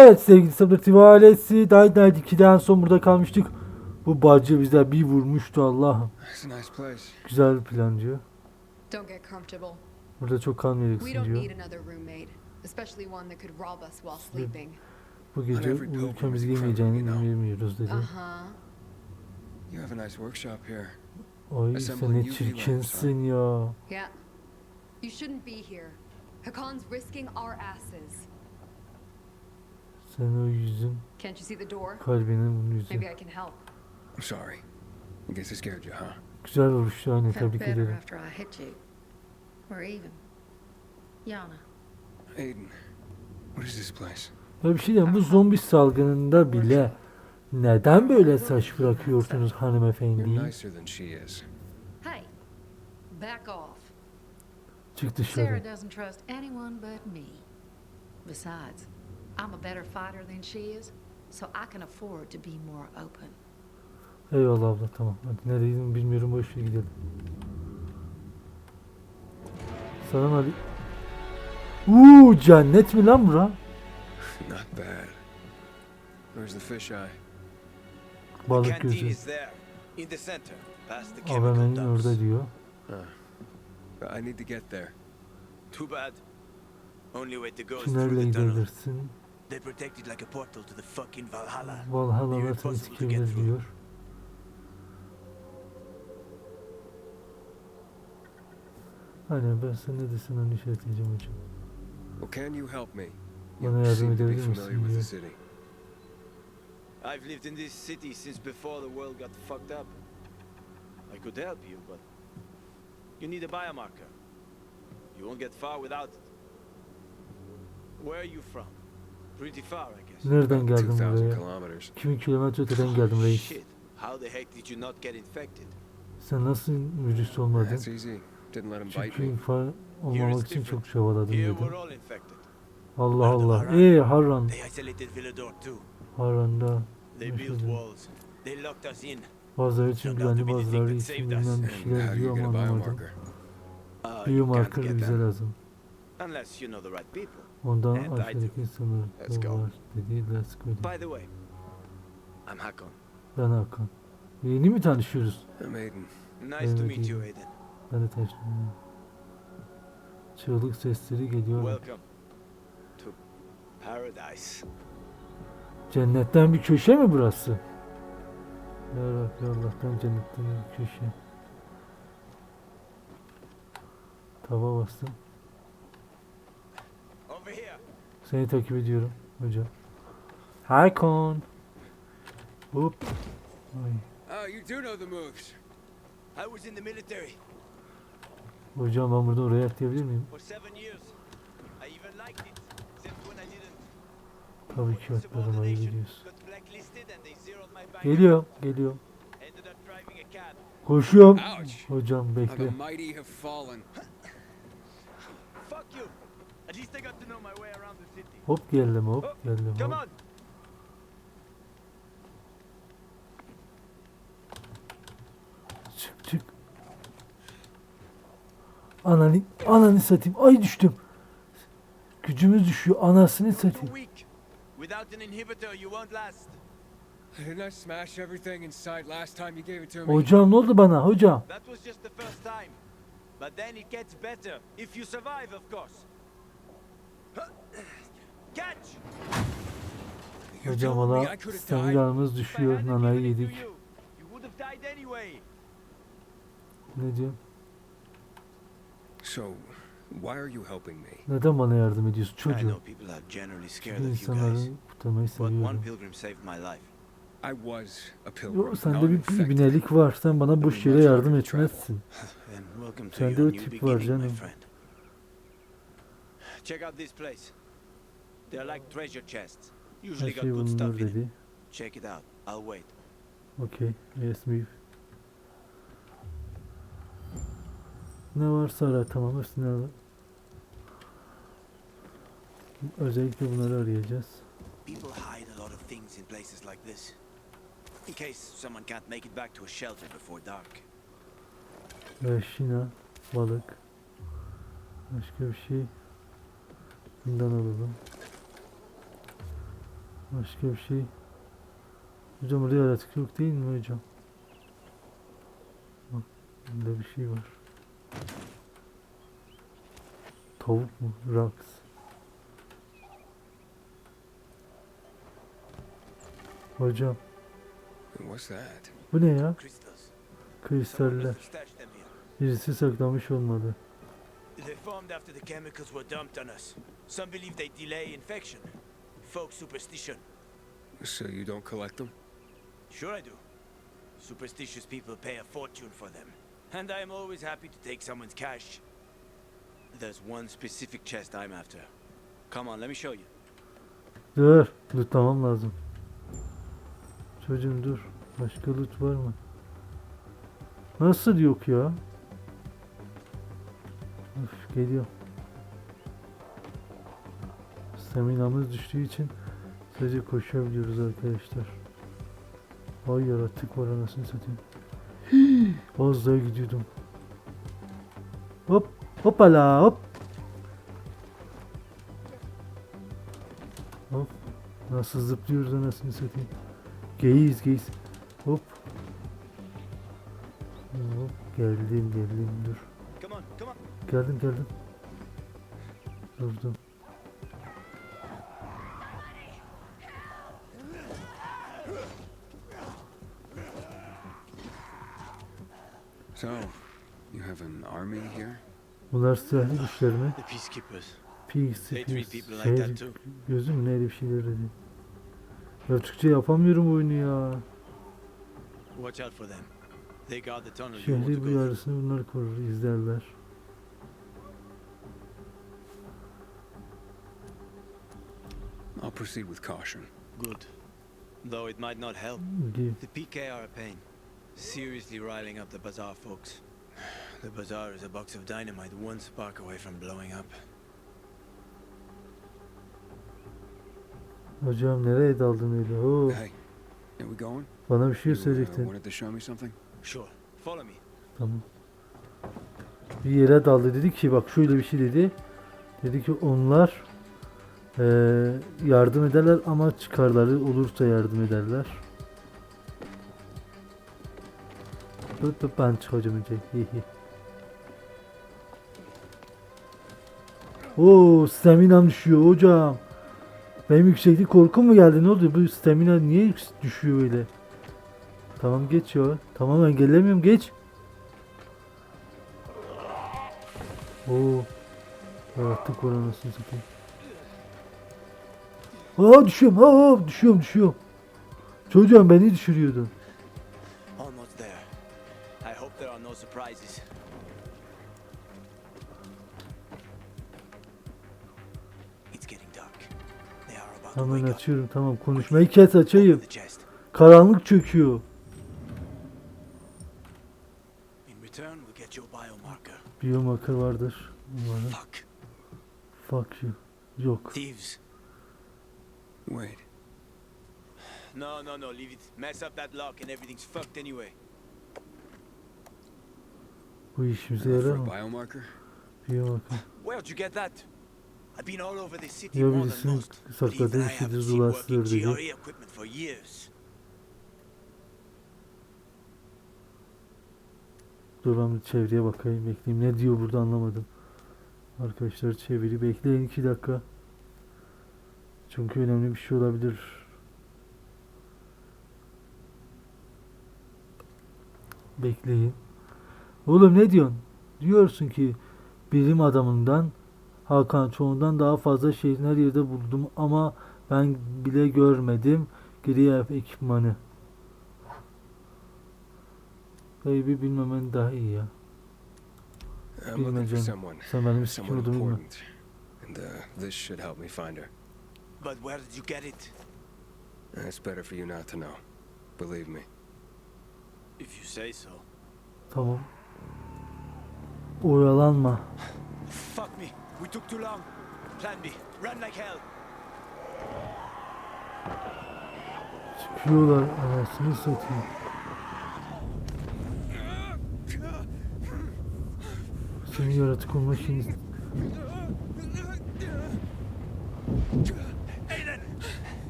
Evet sevgili Sabret'i ve ailesi Night Night 2'den son burada kalmıştık. Bu bacı bize bir vurmuştu Allah'ım. Güzel bir plan diyor. Don't get comfortable. Burada çok kalmayacaksın diyor. need another roommate, especially one that could rob us while sleeping. Bu gece uyurken you know. bilmiyoruz dedi. Huh. You have a nice workshop here. Ay sen ne çirkinsin ya. Yeah. You shouldn't be here. Hakon's risking our asses. Sen o yüzün Can't you see the door? kalbinin bunun yüzü. Maybe I can help. I'm sorry. I guess I scared you, huh? Güzel vuruştu aynen Felt tebrik better ederim. after I hit you. We're even. Yana. Aiden, what is this place? Ya bir şey diyeyim bu zombi salgınında bile neden böyle saç bırakıyorsunuz You're hanımefendi? nicer than she is. Hey, back off. Çık dışarı. Sarah doesn't trust anyone but me. Besides, I'm a better fighter than she is, so I can afford to be more open. Eyvallah abla tamam. Hadi neredeydin bilmiyorum boş ver gidelim. Selam Ali. Uuu cennet mi lan bura? Not bad. Where's the fisheye? Balık Canteen gözü. is there, in the center, past the chemical AVM'nin dumps. orada diyor. But I need to get there. Too bad. Only way to go is through the tunnel. Gidebilirsin. They protect it like a portal to the fucking Valhalla. Valhalla You're seni impossible to get sikebilir through. diyor. Aynen ben sen ne desen onu işaretleyeceğim hocam. Well, can you help me? Bana yardım edebilir misin diyor. city. I've lived in this city since before the world got fucked up. I could help you, but you need a biomarker. You won't get far without it. Where are you from? Nereden 2,000 buraya? kilometers. 2000 kilometre öteden geldim reis. Shit. How the heck did you not get infected? Sen nasıl virüs olmadın? That's easy. Didn't let him bite Çünkü infa olmamak için çok çabaladım dedim. we're all infected. Allah Allah. Eee Harran. Harran'da bazıları için güvenli bazıları için bilmem bir şeyler diyor ama anlamadım. biomarker? You can't Biomarker get bize them lazım. unless you know the right people. Ondan aşağıdaki sınır Let's go. var dedi. Let's go. By the way, I'm Hakon. Ben Hakan. Yeni mi tanışıyoruz? I'm Aiden. Nice to meet you. Aiden. Ben de tanıştım. Çığlık sesleri geliyor. Welcome to paradise. Cennetten bir köşe mi burası? Ya Rabbi Allah'tan cennetten bir köşe. Tava bastım. Over here. Seni takip ediyorum hocam. Haykon. Hop. Ay. Oh, you do know the moves. I was in the military Hocam ben burada oraya atlayabilir miyim? Tabii ki For atlarım ayı insubordination, biliyorsun. got blacklisted and they zeroed my bank Geliyor, geliyor. account. Ended up driving a cab. Koşuyorum. Hocam bekle. the mighty have fallen. Fuck you. At least I got to know my way around the city. Hop geldim hop geldim Come hop. on. Çık çık. Ananı, ananı satayım. Ay düştüm. Gücümüz düşüyor. Anasını satayım. weak. Without an inhibitor, you won't last. Didn't I smash everything inside last time you gave it to me? Hocam ne oldu bana hocam? That was just the first time. But then it gets better. If you survive, of course. Catch! You Hocam valla I düşüyor. Nanayı yedik. Ne diyor? So, why are you helping me? Neden bana yardım ediyorsun çocuğum? Çünkü insanları kurtarmayı seviyorum. I was a pilgrim. Yo, sende bir ibinelik var. Sen bana boş yere yardım etmezsin. Sende o tip var canım. Check out this place. They're like treasure chests. Her şey bulunur dedi. Check it out. I'll wait. Okey. Yes move. Ne varsa ara tamam hepsini ara. Özellikle bunları arayacağız. People hide a lot of things in places like this. In case someone can't make it back to a shelter before dark. Ve şina, balık. Başka bir şey. Bundan alalım. Başka bir şey. Hocam orada yaratık yok değil mi hocam? Bak burada bir şey var. Tavuk mu? Rax. Hocam What's that? bu ne ya? Kristaller. Birisi saklamış olmalı. They formed after the chemicals were dumped on us. Some believe they delay infection. Folk superstition. So you don't collect them? Sure I do. Superstitious people pay a fortune for them. And I am always happy to take someone's cash. There's one specific chest I'm after. Come on, let me show you. Dur. Lootlamam lazım. Çocuğum dur. Başka loot var mı? Nasıl yok ya? Of geliyor. Staminamız düştüğü için sadece koşabiliyoruz arkadaşlar. Ay yaratık var anasını satayım. Az daha gidiyordum. Hop hoppala hop. Hop. Nasıl zıplıyoruz anasını satayım. Geyiz geyiz. Hop. Hop. Geldim geldim dur. Geldim geldim. Durdum. So, you have an army here? Bunlar silahlı güçler mi? The peacekeepers. Peace, They treat peace, people like şey, that too. gözüm ne öyle bir şeyler dedi. Ya Türkçe yapamıyorum bu oyunu ya. Watch out for them. They guard the tunnel Şehri bu yarısını bunlar korur, izlerler. I'll proceed with caution. Good. Though it might not help. The PK are a pain. Seriously riling up the bazaar folks. The bazaar is a box of dynamite one spark away from blowing up. Hocam nereye daldın öyle? Oo, Hey, are we going? bana bir şey uh, söyleyecektin. wanted to show me something? Sure. Follow me. Tamam. Bir yere daldı dedi ki bak şöyle bir şey dedi. Dedi ki onlar eee, yardım ederler ama çıkarları olursa yardım ederler. Ben çıkacağım önce. Oo, staminam düşüyor hocam. Benim yükseklik korkum mu geldi? Ne oldu? Bu stamina niye düşüyor öyle? Tamam geç ya. Tamam engellemiyorum geç. Oo. Yarattık var anasını satayım. Aa düşüyorum. Aa düşüyorum düşüyorum. Çocuğum beni düşürüyordun. Hemen açıyorum tamam konuşmayı kes açayım. Karanlık çöküyor. Biomarker. Vardır. Umarım. Fuck. Fuck you. Yok. Thieves. Wait, No, no, no, leave it. Mess up that lock and everything's fucked anyway. Bu işimize yarar mı? biomarker? Biomarker. Where'd you get that? Ya birisinin sakladığı even bir I şeydir haven't seen working dolaştırır dedi. Years. Dur ben bir çevreye bakayım bekleyeyim. Ne diyor burada anlamadım. Arkadaşlar çeviri bekleyin 2 dakika. Çünkü önemli bir şey olabilir. Bekleyin. Oğlum ne diyorsun? Diyorsun ki bilim adamından Hakan çoğundan daha fazla şeyin her yerde buldum ama ben bile görmedim. Geriye ekipmanı. Baby bilmemen daha iyi ya. Bilmeyeceğim. Sen benim kim Someone olduğumu bilme. And uh, this should help me find her. But where did you get it? It's better for you not to know. Believe me. If you say so. Tamam. Oyalanma. Fuck me. We took too long. Plan B. Run like hell. Çıkıyorlar anasını satayım. Senin yaratık olma şeyini... Aiden!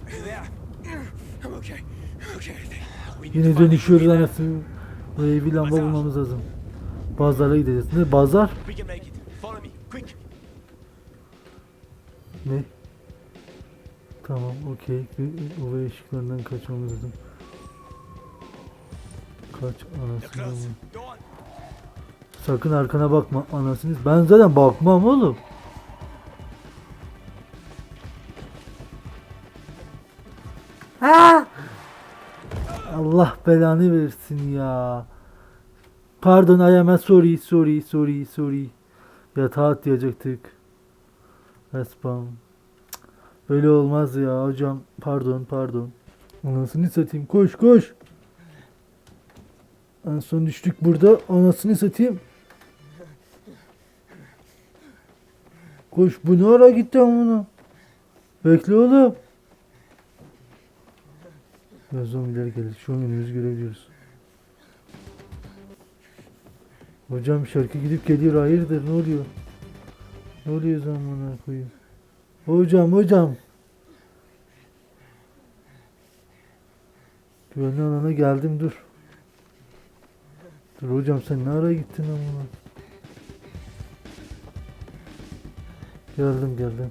There. I'm okay. Okay, I think. We need to Yine dönüşüyoruz anasını. Buraya bir lamba bulmamız lazım. Pazara gideceğiz. Ne pazar? We can make it. Follow me, quick. Ne? Tamam okey. UV ışıklarından kaçmamız lazım. Kaç anasını. on. Sakın arkana bakma anasını. Ben zaten bakmam oğlum. Ha! Allah belanı versin ya. Pardon I am sorry sorry sorry sorry. Yatağa atlayacaktık. Respawn. Böyle olmaz ya hocam. Pardon pardon. Anasını satayım. Koş koş. En son düştük burada. Anasını satayım. Koş bu ne ara gitti bunu? Bekle oğlum. Ya zombiler gelir. Şu an önümüzü görebiliyoruz. Hocam şarkı gidip geliyor. Hayırdır ne oluyor? Ne oluyor zamana koyayım? Hocam hocam. Güvenli alana geldim dur. Dur hocam sen ne ara gittin amına? Geldim geldim.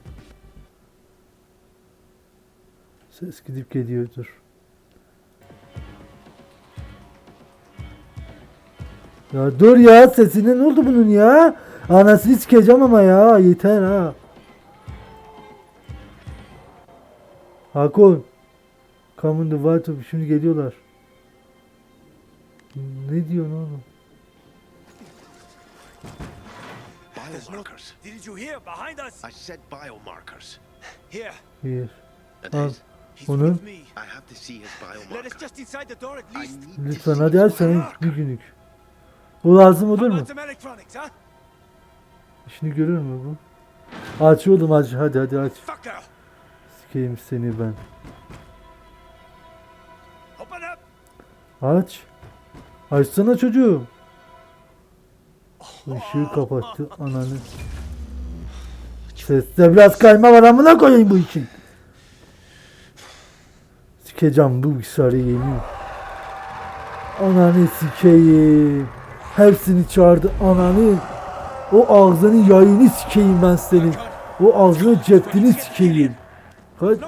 Ses gidip geliyor dur. Ya dur ya sesine ne oldu bunun ya? Anasını sikeceğim ama ya yeter ha. Hakon. Come on the Room. Şimdi geliyorlar. Ne diyorsun oğlum? Biomarkers. Didn't you hear? Behind us! I said biomarkers. Here. And Al. Onun- with me. I have to see his Let us biomarker. just inside the door at I least. need to Lütfen hadi aç senin bir günlük. Bu lazım olur mu? İşini görür mü bu? Aç oğlum aç hadi hadi aç. Sikeyim seni ben. Aç. Açsana çocuğum. Işığı kapattı ananı. Seste biraz kayma var amına koyayım bu için. Sikeceğim bu bilgisayarı yemin. Ananı sikeyim. Hepsini çağırdı ananı. O ağzının yayını sikeyim ben senin. O ağzının ceptini sikeyim. Kaç.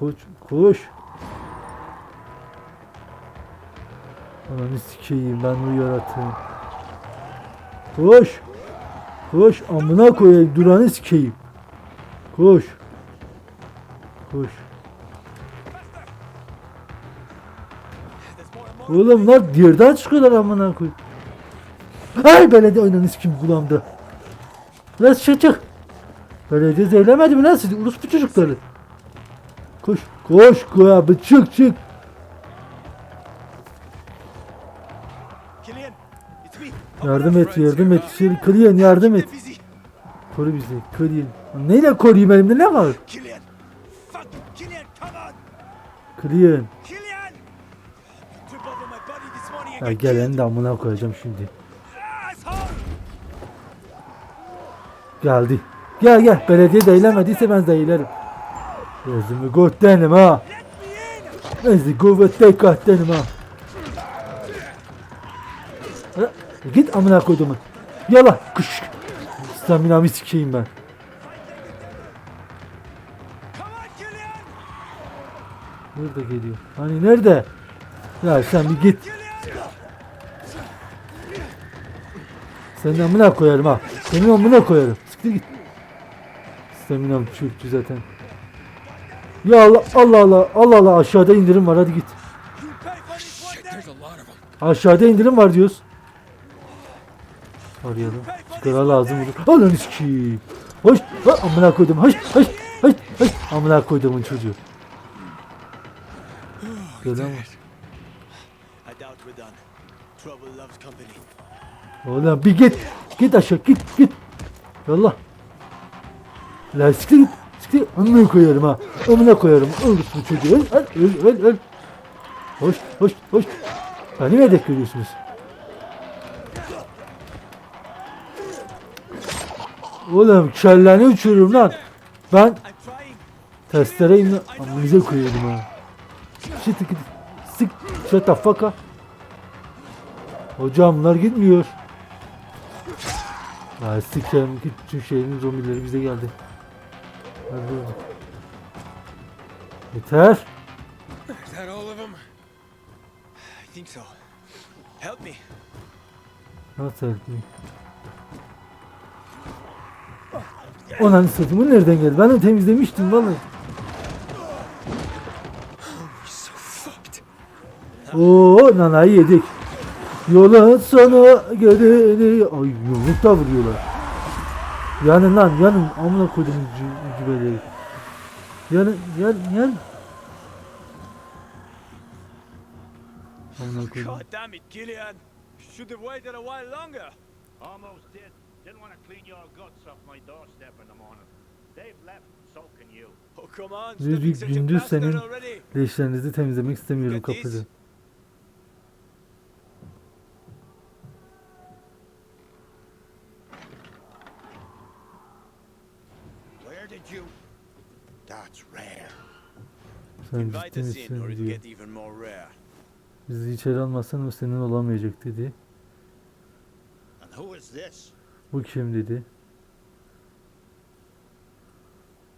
Koş, koş. Ananı sikeyim ben o yaratığım. Koş. Koş amına koyayım duranı sikeyim. Koş. Koş. Oğlum lan yerden çıkıyorlar amına koy. Ay belediye oynanı sikeyim kulağımda. Lan çık çık. Belediye zeylemedi mi lan sizi orospu çocukları. Koş koş koy abi çık çık. Yardım et, yardım et. Şey, Kliyen yardım et. Koru bizi, Kliyen. Neyle koruyayım elimde ne var? And Ya get gel killed. elini de amına koyacağım şimdi. Geldi. Gel gel. Belediye değilemediyse ben zeylerim. Gözümü götlenim ha. Neyse kuvvetle götlenim ha. Git amına koyduğumu. Yala. Kış. Staminamı sikeyim ben. Burada geliyor. Hani nerede? Ya sen bir git. Senin amına koyarım ha. Senin amına koyarım. Siktir git. Staminam çöktü zaten. Ya Allah Allah Allah Allah Allah aşağıda indirim var hadi git. Aşağıda indirim var diyoruz. Arayalım. Sigara lazım olur. Ananı sikeyim. Hoş. Ha, amına koydum. Hoş. Hoş. Hoş. Hoş. Amına koyduğumun çocuğu. Loves company. Oğlum bir git. Git aşağı git git. Yallah. La siktir. Siktir. Amına koyarım ha. Amına koyarım. Öl bu çocuğu. Öl öl öl öl. Hoş hoş hoş. Beni mi hedef görüyorsunuz? Oğlum kelleni uçururum lan. Ben I'm trying. Testereyle amınıza koyuyordum ha. Shit git. Sik. Shut the fuck up. Hocam bunlar gitmiyor. Ya sikeyim ki tüm şehrin zombileri bize geldi. Öldürdük. Yeter. Is that all of them? I think so. Help me. Nasıl yapayım? Onun sırtımı nereden geldi? Ben de temizlemiştim vallahi. Oo nanayı yedik. Yolun sonu geleni. Ay yumruk da vuruyorlar. Yanın lan yanın. Amına koydum cü- cübeleri. Yanın yan yan. Amına koydum. God damn it, Killian. Should have waited a while longer. Almost did. Didn't want to clean your guts off my doorstep in the morning. They've left, so can you. Oh, come on. Gündüz senin leşlerinizi temizlemek istemiyorum Look at this. kapıda. Where did you? That's rare. Sen Invite ciddi us in or misin it'll diyor. get even more rare. Bizi içeri almazsan o senin olamayacak dedi. Bu kim dedi.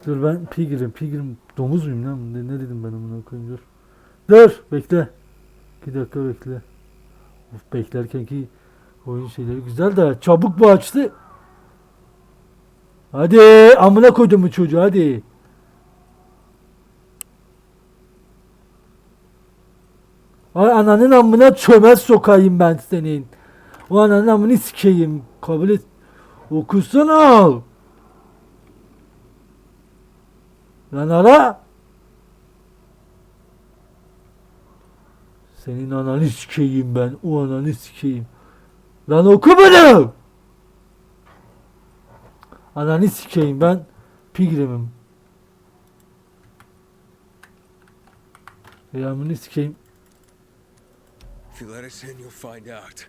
Dur ben Pigrim, Pigrim domuz muyum lan? Ne, ne dedim ben amına koyayım dur. Dur bekle. İki dakika bekle. Of beklerken ki oyun şeyleri güzel de çabuk bu açtı. Hadi amına koydum bu çocuğu hadi. Ay ananın amına çömez sokayım ben senin. O ananın amını sikeyim. Kabul et. Okusana. Lan ara. Senin ananı sikeyim ben. O ananı sikeyim. Lan oku bunu. Ananı sikeyim ben. Pigrim'im. Yağmını sikeyim. If you let us in, you'll find out.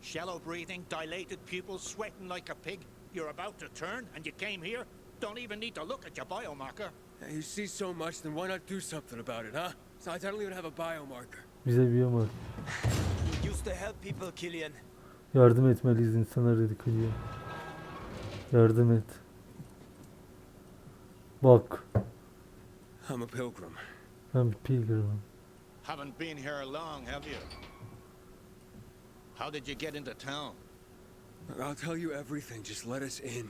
Shallow breathing, dilated pupils, sweating like a pig. You're about to turn, and you came here? Don't even need to look at your biomarker. Hey, You see so much, then why not do something about it, huh? Besides, I don't even have a biomarker. Bize bir yol var. You used to help people, Killian. Yardım etmeliyiz insanlar dedik diyor. Yardım et. Bak. I'm a pilgrim. Ben bir pilgrimim. Haven't been here long, have you? How did you get into town? I'll tell you everything, just let us in.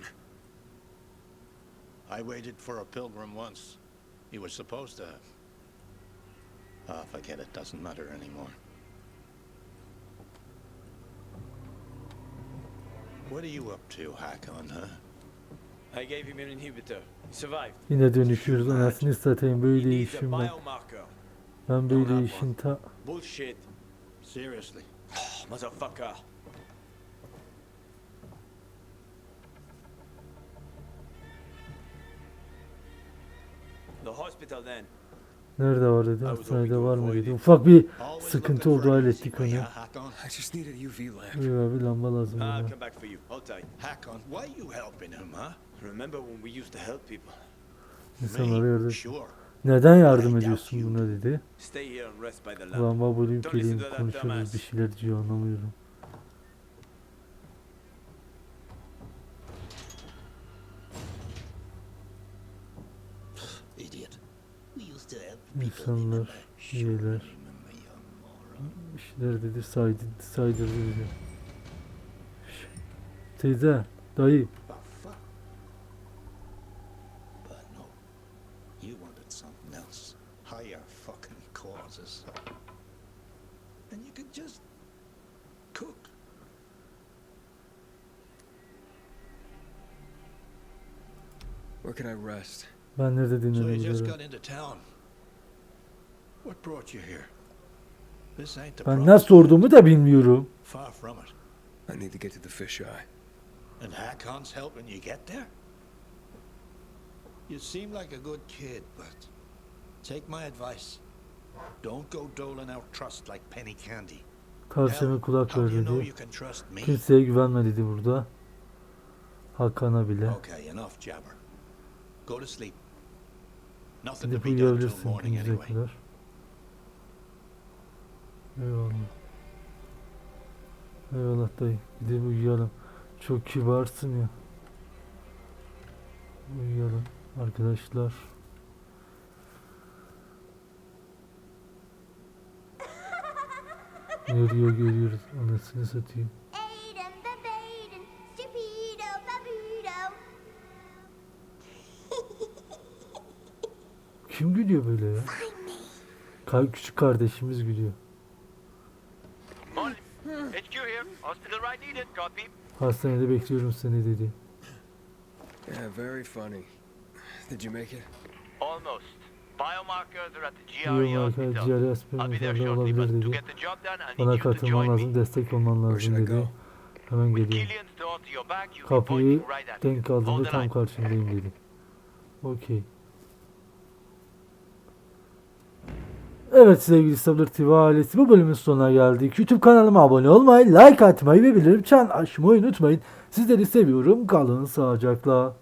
I waited for a pilgrim once. He was supposed to. Ah, forget it. Doesn't matter anymore. What are you up to, Hakon, huh? I gave him an inhibitor. He survived. Yine dönüşüyoruz. Anasını satayım He böyle needs a işim ben. Ben böyle işin ta... Bullshit. Seriously. Motherfucker. The hospital then. Nerede var dedi. Hastanede var mı dedi. Ufak bir sıkıntı oldu hallettik onu. abi lamba lazım I'll bana. İnsanlara yardım. Neden yardım ediyorsun buna dedi. Stay here and rest by the lamp. Lamba bulayım Don't geleyim konuşuruz bir şeyler diyor anlamıyorum. İnsanlar, üyeler, bir şeyler dedi saydı, saydırdı dedi. Teyze, dayı, The fuck? But no. You wanted something else. Higher fucking causes. And you could just cook. Where can I rest? ben nerede So you just dinlenebilirim? got into town. What brought you here? This ain't the Ben nasıl sorduğumu da bilmiyorum. Far from it. I need to get to the fisheye. And Hakon's helping you get there? You seem like a good kid, but take my advice. Don't go doling out trust like penny candy. Tavsiyeme kulak ver dedi. me? Kimseye güvenme dedi burada. Hakan'a bile. Gidip uyuyabilirsin morning gündüze anyway. kadar. Eyvallah. Eyvallah dayı. Gidip uyuyalım. Çok kibarsın ya. Uyuyalım arkadaşlar. Nereye geliyoruz? Anasını satayım. Kim gülüyor böyle ya? Kay küçük kardeşimiz gülüyor. Hastanede bekliyorum seni dedi. Yeah, very funny. Did you make it? Almost. Biomarkers are at the GRE Biomarker hospital. ciğer I'll be there shortly, olabilir but to dedi. get the job done, I need you to katılman join lazım, me. destek olman Where should lazım I dedi. go? Hemen With geliyorum. Killian's door to your back, you'll be Kapıyı pointing right at denk. Hold aldığında the tam line. karşındayım dedi. Okey. Evet sevgili Sabır TV ailesi bu bölümün sonuna geldik. YouTube kanalıma abone olmayı, like atmayı ve bildirim çan açmayı unutmayın. Sizleri seviyorum. Kalın sağlıcakla.